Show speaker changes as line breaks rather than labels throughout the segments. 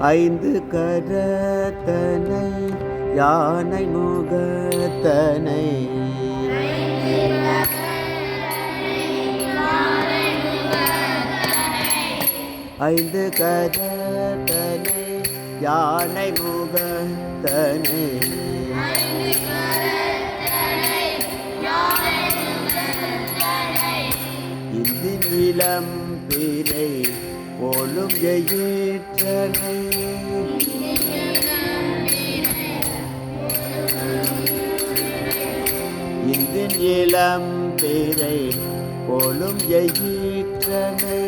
ஐந்து கரத்தனை யானை முகத்தனை. ஐந்து கரத்தனை யானை முகத்தனை. இந்தி பிறை போலும் எயிற்றனை. இந்தின் இளம் பிறை போலும் எயிற்றனை.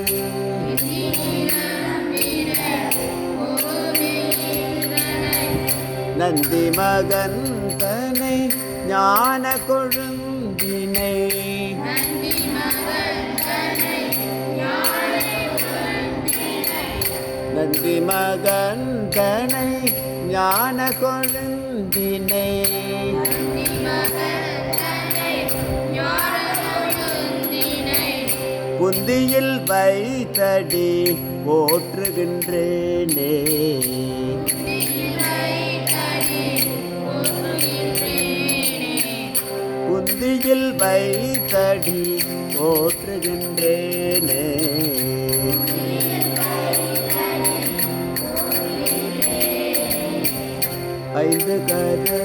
நந்தி மகன் தனை ஞான கொழுந்தினை நந்தி மகன் தனை ஞான கொழுந்தினை. புந்தியில் வைத்தடி போற்றுகின்றேனே புந்தியில் வைத்தடி போற்றுகின்றேனே ஐந்து கரத்தை